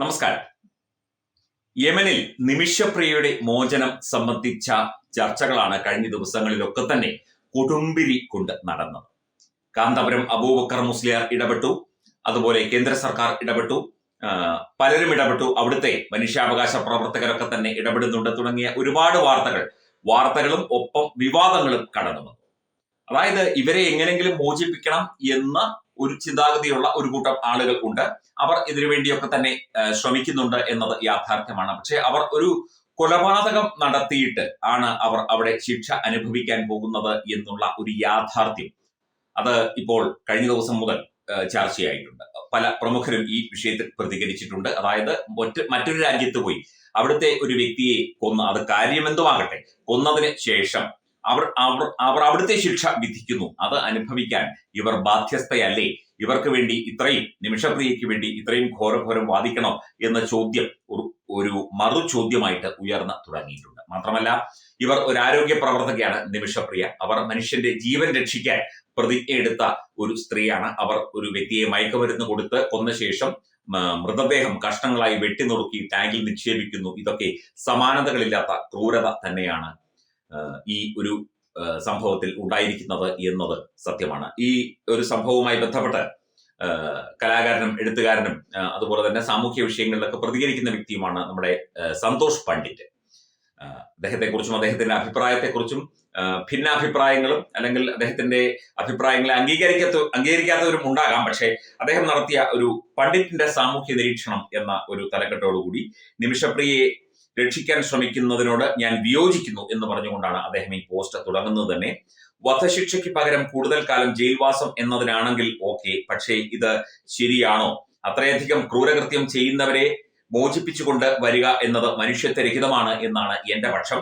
നമസ്കാരം. യമനിൽ നിമിഷപ്രിയയുടെ മോചനം സംബന്ധിച്ച ചർച്ചകളാണ് കഴിഞ്ഞ ദിവസങ്ങളിലൊക്കെ തന്നെ കൊടുമ്പിരി കൊണ്ട് നടന്നത്. കാന്തപുരം അബൂബക്കർ മുസ്ലിയാർ ഇടപെട്ടു അതുപോലെ കേന്ദ്ര സർക്കാർ ഇടപെട്ടു പലരും ഇടപെട്ടു. അവിടുത്തെ മനുഷ്യാവകാശ പ്രവർത്തകരൊക്കെ തന്നെ ഇടപെടുന്നുണ്ട് തുടങ്ങിയ ഒരുപാട് വാർത്തകൾ. വാർത്തകളും ഒപ്പം വിവാദങ്ങളും കടന്നു വന്നു. അതായത് ഇവരെ എങ്ങനെങ്കിലും മോചിപ്പിക്കണം എന്ന ഒരു ചിന്താഗതിയുള്ള ഒരു കൂട്ടം ആളുകൾ ഉണ്ട്. അവർ ഇതിനു വേണ്ടിയൊക്കെ തന്നെ ശ്രമിക്കുന്നുണ്ട് എന്നത് യാഥാർത്ഥ്യമാണ്. പക്ഷെ അവർ ഒരു കൊലപാതകം നടത്തിയിട്ട് ആണ് അവർ അവിടെ ശിക്ഷ അനുഭവിക്കാൻ പോകുന്നത് എന്നുള്ള ഒരു യാഥാർത്ഥ്യം. അത് ഇപ്പോൾ കഴിഞ്ഞ ദിവസം മുതൽ ചർച്ചയായിട്ടുണ്ട്. പല പ്രമുഖരും ഈ വിഷയത്തിൽ പ്രതികരിച്ചിട്ടുണ്ട്. അതായത് മറ്റ് മറ്റൊരു രാജ്യത്ത് പോയി അവിടുത്തെ ഒരു വ്യക്തിയെ കൊന്ന് അത് കാര്യമെന്തുമാകട്ടെ കൊന്നതിന് ശേഷം അവർ അവർ അവർ അവിടുത്തെ ശിക്ഷ വിധിക്കുന്നു. അത് അനുഭവിക്കാൻ ഇവർ ബാധ്യസ്ഥയല്ലേ? ഇവർക്ക് വേണ്ടി ഇത്രയും നിമിഷപ്രിയയ്ക്ക് വേണ്ടി ഇത്രയും ഘോരഘോരം വാദിക്കണം എന്ന ചോദ്യം ഒരു ഒരു മറു ചോദ്യമായിട്ട് ഉയർന്നു തുടങ്ങിയിട്ടുണ്ട്. മാത്രമല്ല ഇവർ ഒരു ആരോഗ്യ പ്രവർത്തകയാണ് നിമിഷപ്രിയ. അവർ മനുഷ്യന്റെ ജീവൻ രക്ഷിക്കാൻ പ്രതിജ്ഞ എടുത്ത ഒരു സ്ത്രീയാണ്. അവർ ഒരു വ്യക്തിയെ മയക്കുമരുന്ന് കൊടുത്ത് കൊന്ന ശേഷം മൃതദേഹം കഷ്ണങ്ങളായി വെട്ടിനുറുക്കി ടാങ്കിൽ നിക്ഷേപിക്കുന്നു. ഇതൊക്കെ സമാനതകളില്ലാത്ത ക്രൂരത തന്നെയാണ് ഈ ഒരു സംഭവത്തിൽ ഉണ്ടായിരിക്കുന്നത് എന്നത് സത്യമാണ്. ഈ ഒരു സംഭവവുമായി ബന്ധപ്പെട്ട് കലാകാരനും എഴുത്തുകാരനും അതുപോലെ തന്നെ സാമൂഹ്യ വിഷയങ്ങളിലൊക്കെ പ്രതികരിക്കുന്ന വ്യക്തിയുമാണ് നമ്മുടെ സന്തോഷ് പണ്ഡിറ്റ്. അദ്ദേഹത്തെക്കുറിച്ചും അദ്ദേഹത്തിന്റെ അഭിപ്രായത്തെക്കുറിച്ചും ഭിന്നാഭിപ്രായങ്ങളും അല്ലെങ്കിൽ അദ്ദേഹത്തിന്റെ അഭിപ്രായങ്ങളെ അംഗീകരിക്കാത്ത അംഗീകരിക്കാത്തവരും ഉണ്ടാകാം. പക്ഷേ അദ്ദേഹം നടത്തിയ ഒരു പണ്ഡിറ്റിന്റെ സാമൂഹ്യ നിരീക്ഷണം എന്ന ഒരു തലക്കെട്ടോടുകൂടി നിമിഷപ്രിയയെ രക്ഷിക്കാൻ ശ്രമിക്കുന്നതിനോട് ഞാൻ വിയോജിക്കുന്നു എന്ന് പറഞ്ഞുകൊണ്ടാണ് അദ്ദേഹം ഈ പോസ്റ്റ് തുടങ്ങുന്നത് തന്നെ. വധശിക്ഷയ്ക്ക് പകരം കൂടുതൽ കാലം ജയിൽവാസം എന്നതിനാണെങ്കിൽ ഓക്കെ പക്ഷേ ഇത് ശരിയാണോ? അത്രയധികം ക്രൂരകൃത്യം ചെയ്യുന്നവരെ മോചിപ്പിച്ചുകൊണ്ട് വരിക എന്നത് മനുഷ്യത്വരഹിതമാണ് എന്നാണ് എന്റെ പക്ഷം.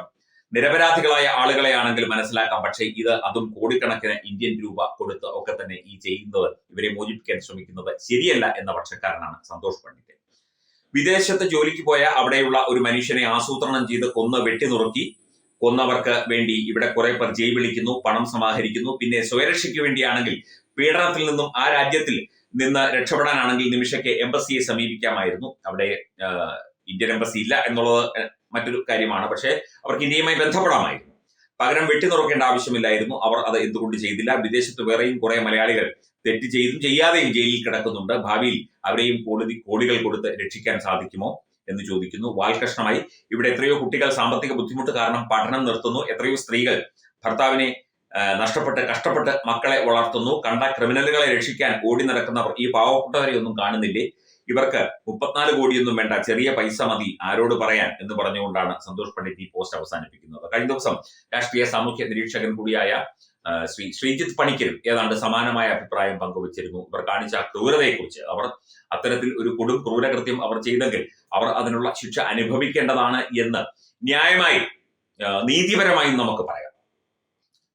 നിരപരാധികളായ ആളുകളെയാണെങ്കിൽ മനസ്സിലാക്കാം പക്ഷേ ഇത് അതും കോടിക്കണക്കിന് ഇന്ത്യൻ രൂപ കൊടുത്ത് ഒക്കെ തന്നെ ഈ ചെയ്യുന്നത് ഇവരെ മോചിപ്പിക്കാൻ ശ്രമിക്കുന്നത് ശരിയല്ല എന്ന പക്ഷക്കാരനാണ് സന്തോഷ് പണ്ഡിറ്റ്. വിദേശത്ത് ജോലിക്ക് പോയ അവിടെയുള്ള ഒരു മനുഷ്യനെ ആസൂത്രണം ചെയ്ത് കൊന്ന് വെട്ടിനുറുക്കി കൊന്നവർക്ക് വേണ്ടി ഇവിടെ കുറെ പേർ ജയ് വിളിക്കുന്നു പണം സമാഹരിക്കുന്നു. പിന്നെ സ്വയരക്ഷയ്ക്ക് വേണ്ടിയാണെങ്കിൽ പീഡനത്തിൽ നിന്നും ആ രാജ്യത്തിൽ നിന്ന് രക്ഷപ്പെടാനാണെങ്കിൽ നിമിഷയ്ക്ക് എംബസിയെ സമീപിക്കാമായിരുന്നു. അവിടെ ഇന്ത്യൻ എംബസി ഇല്ല എന്നുള്ളത് മറ്റൊരു കാര്യമാണ്. പക്ഷേ അവർക്ക് ഇന്ത്യയുമായി ബന്ധപ്പെടാമായിരുന്നു. പകരം വെട്ടിനുറുക്കേണ്ട ആവശ്യമില്ലായിരുന്നു. അവർ അത് എന്തുകൊണ്ട് ചെയ്തില്ല? വിദേശത്ത് വേറെയും കുറെ മലയാളികൾ തെറ്റ് ചെയ്തും ചെയ്യാതെയും ജയിലിൽ കിടക്കുന്നുണ്ട്. ഭാവിയിൽ അവരെയും കോടതി കോടികൾ കൊടുത്ത് രക്ഷിക്കാൻ സാധിക്കുമോ എന്ന് ചോദിക്കുന്നു. വാൽകഷ്ണമായി ഇവിടെ എത്രയോ കുട്ടികൾ സാമ്പത്തിക ബുദ്ധിമുട്ട് കാരണം പഠനം നിർത്തുന്നു. എത്രയോ സ്ത്രീകൾ ഭർത്താവിനെ നഷ്ടപ്പെട്ട് കഷ്ടപ്പെട്ട് മക്കളെ വളർത്തുന്നു. കണ്ട ക്രിമിനലുകളെ രക്ഷിക്കാൻ ഓടി നടക്കുന്നവർ ഈ പാവപ്പെട്ടവരെ ഒന്നും കാണുന്നില്ലേ? ഇവർക്ക് മുപ്പത്തിനാല് കോടിയൊന്നും വേണ്ട ചെറിയ പൈസ മതി ആരോട് പറയാൻ എന്ന് പറഞ്ഞുകൊണ്ടാണ് സന്തോഷ് പണ്ഡിറ്റ് ഈ പോസ്റ്റ് അവസാനിപ്പിക്കുന്നത്. കഴിഞ്ഞ ദിവസം രാഷ്ട്രീയ സാമൂഹ്യ നിരീക്ഷകൻ കൂടിയായ ശ്രീ ശ്രീജിത്ത് പണിക്കരും ഏതാണ്ട് സമാനമായ അഭിപ്രായം പങ്കുവച്ചിരുന്നു. ഇവർ കാണിച്ച ക്രൂരതയെക്കുറിച്ച് അവർ അത്തരത്തിൽ ഒരു കൊടും ക്രൂരകൃത്യം അവർ ചെയ്തെങ്കിൽ അവർ അതിനുള്ള ശിക്ഷ അനുഭവിക്കേണ്ടതാണ് എന്ന് ന്യായമായി നീതിപരമായും നമുക്ക് പറയാം.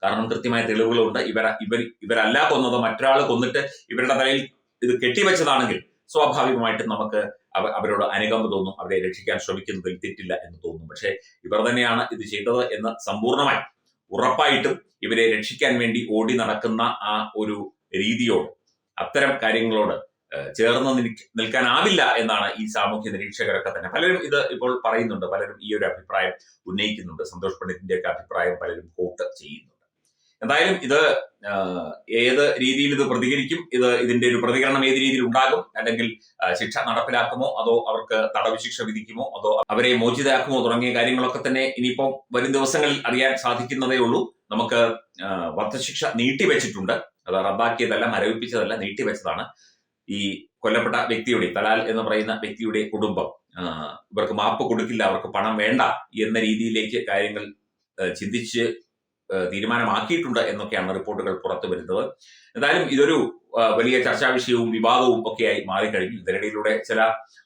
കാരണം കൃത്യമായ തെളിവുകളുണ്ട്. ഇവർ ഇവർ ഇവരല്ല കൊന്നത് മറ്റൊരാൾ കൊന്നിട്ട് ഇവരുടെ തലയിൽ ഇത് കെട്ടിവെച്ചതാണെങ്കിൽ സ്വാഭാവികമായിട്ടും നമുക്ക് അവ- അവരോട് അനുകമ്പ തോന്നും അവരെ രക്ഷിക്കാൻ ശ്രമിക്കുന്നതിൽ തെറ്റില്ല എന്ന് തോന്നും. പക്ഷേ ഇവർ തന്നെയാണ് ഇത് ചെയ്തത് എന്ന് സമ്പൂർണമായി ഉറപ്പായിട്ടും ഇവരെ രക്ഷിക്കാൻ വേണ്ടി ഓടി നടക്കുന്ന ആ ഒരു രീതിയോട് അത്തരം കാര്യങ്ങളോട് ചേർന്ന് നിൽക്ക- നിൽക്കാനാവില്ല എന്നാണ് ഈ സാമൂഹ്യ നിരീക്ഷകരൊക്കെ തന്നെ. പലരും ഇത് ഇപ്പോൾ പറയുന്നുണ്ട് പലരും ഈ ഒരു അഭിപ്രായം ഉന്നയിക്കുന്നുണ്ട്. സന്തോഷ് പണ്ഡിറ്റിന്റെ ഒക്കെ അഭിപ്രായം പലരും കോട്ട് ചെയ്യുന്നുണ്ട് എന്തായാലും ഇത് ഏത് രീതിയിൽ ഇത് പ്രതികരിക്കും ഇത് ഇതിന്റെ ഒരു പ്രതികരണം ഏത് രീതിയിൽ ഉണ്ടാകും അല്ലെങ്കിൽ ശിക്ഷ നടപ്പിലാക്കുമോ അതോ അവർക്ക് തടവ് ശിക്ഷ വിധിക്കുമോ അതോ അവരെ മോചിതയാക്കുമോ തുടങ്ങിയ കാര്യങ്ങളൊക്കെ തന്നെ ഇനിയിപ്പം വരും ദിവസങ്ങളിൽ അറിയാൻ സാധിക്കുന്നതേ ഉള്ളൂ. നമുക്ക് വധശിക്ഷ നീട്ടിവെച്ചിട്ടുണ്ട്. അത് റദ്ദാക്കിയതല്ല മരവിപ്പിച്ചതല്ല നീട്ടിവെച്ചതാണ്. ഈ കൊല്ലപ്പെട്ട വ്യക്തിയുടെ തലാൽ എന്ന് പറയുന്ന വ്യക്തിയുടെ കുടുംബം ഇവർക്ക് മാപ്പ് കൊടുക്കില്ല അവർക്ക് പണം വേണ്ട എന്ന രീതിയിലേക്ക് കാര്യങ്ങൾ ചിന്തിച്ച് തീരുമാനമാക്കിയിട്ടുണ്ട് എന്നൊക്കെയാണ് റിപ്പോർട്ടുകൾ പുറത്തു വരുന്നത്. എന്തായാലും ഇതൊരു വലിയ ചർച്ചാ വിഷയവും വിവാദവും ഒക്കെയായി മാറിക്കഴിഞ്ഞു. ഇതിനിടയിലൂടെ ചില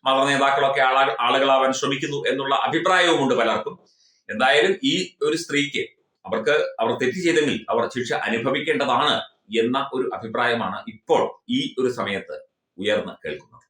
മത നേതാക്കളൊക്കെ ആളാ ആളുകളാവാൻ ശ്രമിക്കുന്നു എന്നുള്ള അഭിപ്രായവുമുണ്ട് പലർക്കും. എന്തായാലും ഈ ഒരു സ്ത്രീക്ക് അവർക്ക് അവർ തെറ്റ് ചെയ്തെങ്കിൽ അവർ ശിക്ഷ അനുഭവിക്കേണ്ടതാണ് എന്ന ഒരു അഭിപ്രായമാണ് ഇപ്പോൾ ഈ ഒരു സമയത്ത് ഉയർന്ന് കേൾക്കുന്നത്.